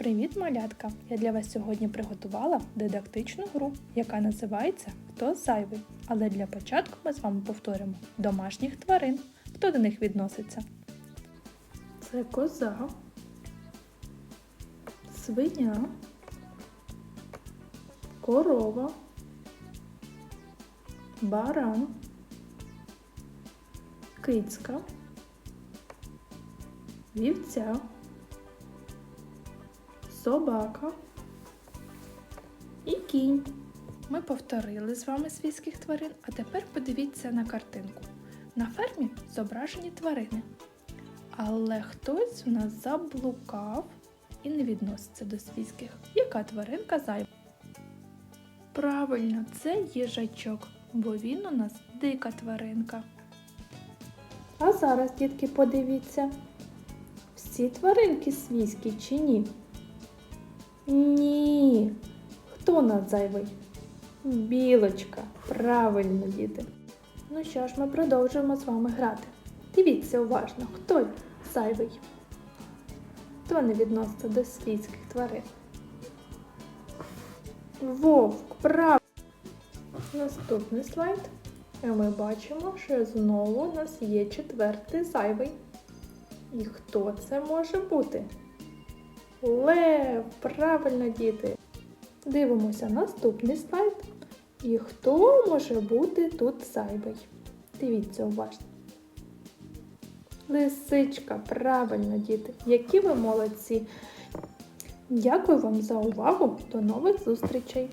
Привіт, малятка! Я для вас сьогодні приготувала дидактичну гру, яка називається Хто зайвий. Але для початку ми з вами повторимо домашніх тварин. Хто до них відноситься? Це коза, свиня, корова, баран, кицька, вівця собака і кінь. Ми повторили з вами свійських тварин, а тепер подивіться на картинку. На фермі зображені тварини. Але хтось у нас заблукав і не відноситься до свійських. Яка тваринка зайва? Правильно, це їжачок, бо він у нас дика тваринка. А зараз, дітки, подивіться, всі тваринки свійські чи ні? Ні. Хто нас зайвий? Білочка. Правильно, діти. Ну що ж, ми продовжуємо з вами грати. Дивіться уважно, хто зайвий? Хто не відноситься до свійських тварин? Вовк, правильно. Наступний слайд. І ми бачимо, що знову у нас є четвертий зайвий. І хто це може бути? Лев, правильно, діти. Дивимося наступний слайд. І хто може бути тут зайвий? Дивіться уважно. Лисичка, правильно, діти. Які ви молодці! Дякую вам за увагу. До нових зустрічей!